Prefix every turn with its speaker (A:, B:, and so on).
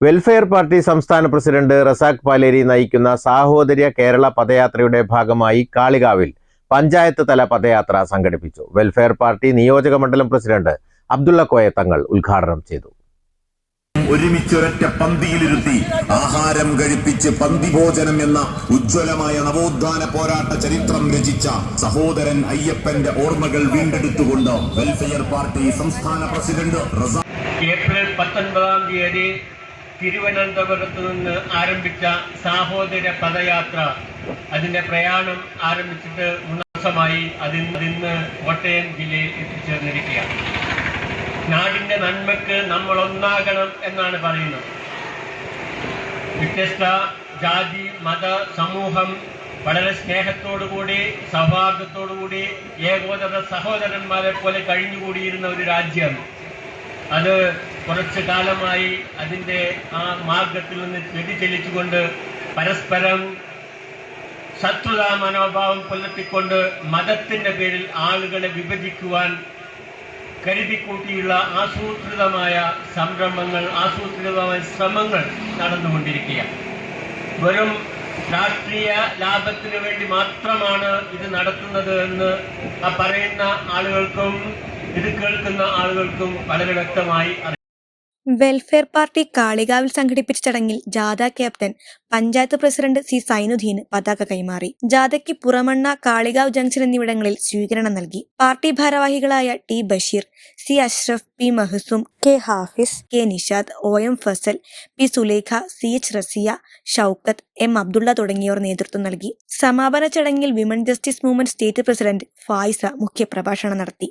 A: Welfare party സംസ്ഥാന president Razak Paleri നയിക്കുന്ന സാഹോദര്യ കേരള പദയാത്രയുടെ ഭാഗമായി കാളികാവിൽ പഞ്ചായത്ത് തല പദയാത്ര സംഘടിപ്പിച്ചു. വെൽഫെയർ പാർട്ടി നിയോജക മണ്ഡലം പ്രസിഡന്റ് അബ്ദുള്ള കോയ തങ്ങൾ ഉദ്ഘാടനം ചെയ്തു.
B: ഒരുമിച്ചൊരൊറ്റ പന്തിയിലിരുത്തി ആഹാരം കഴിപ്പിച്ച് പന്തി ഭോജനം എന്ന ഉജ്ജ്വലമായ നവോത്ഥാന പോരാട്ട ചരിത്രം രചിച്ച സഹോദരൻ അയ്യപ്പന്റെ ഓർമ്മകൾ വീണ്ടെടുത്തുകൊണ്ട് വെൽഫെയർ പാർട്ടി സംസ്ഥാന പ്രസിഡന്റ്
C: ഏപ്രിൽ പത്തൊൻപതാം തീയതി തിരുവനന്തപുരത്ത് നിന്ന് ആരംഭിച്ച സാഹോദര്യ പദയാത്ര അതിന്റെ പ്രയാണം ആരംഭിച്ചിട്ട് ദിവസമായി അതിന്ന് ഇന്ന് കോട്ടയം ജില്ലയിൽ എത്തിച്ചേർന്നിരിക്കുകയാണ്. നാടിന്റെ നന്മയ്ക്ക് നമ്മൾ ഒന്നാകണം എന്നാണ് പറയുന്നത്. വ്യത്യസ്ത ജാതി മത സമൂഹം വളരെ സ്നേഹത്തോടുകൂടി സൗഹാർദ്ദത്തോടുകൂടി ഏകോദര സഹോദരന്മാരെ പോലെ കഴിഞ്ഞുകൂടിയിരുന്ന ഒരു രാജ്യം. അത് കുറച്ചു കാലമായി അതിന്റെ ആ മാർഗത്തിൽ നിന്ന് വ്യതിചലിച്ചുകൊണ്ട് പരസ്പരം ശത്രുതാ മനോഭാവം പുലർത്തിക്കൊണ്ട് മതത്തിന്റെ പേരിൽ ആളുകളെ വിഭജിക്കുവാൻ കരുതിക്കൂട്ടിയുള്ള ആസൂത്രിതമായ സംരംഭങ്ങൾ ആസൂത്രിതമായ ശ്രമങ്ങൾ നടന്നുകൊണ്ടിരിക്കുകയാണ്. വെറും രാഷ്ട്രീയ ലാഭത്തിന് വേണ്ടി മാത്രമാണ് ഇത് നടത്തുന്നത് എന്ന് പറയുന്ന ആളുകൾക്കും ഇത് കേൾക്കുന്ന ആളുകൾക്കും വളരെ വ്യക്തമായി
D: വെൽഫെയർ പാർട്ടി കാളികാവിൽ സംഘടിപ്പിച്ച ചടങ്ങിൽ ജാഥ ക്യാപ്റ്റൻ പഞ്ചായത്ത് പ്രസിഡന്റ് സി സൈനുദ്ദീന് പതാക കൈമാറി. ജാഥയ്ക്ക് പുറമണ്ണ കാളികാവ് ജംഗ്ഷൻ എന്നിവിടങ്ങളിൽ സ്വീകരണം നൽകി. പാർട്ടി ഭാരവാഹികളായ T Basheer C Ashraf P Mahsoom K Hafis K Nishad O M Fasal P Sulekha C H Rasiya Shoukath M Abdulla തുടങ്ങിയവർ നേതൃത്വം നൽകി. സമാപന ചടങ്ങിൽ women justice movement state president Fayisa മുഖ്യപ്രഭാഷണം നടത്തി.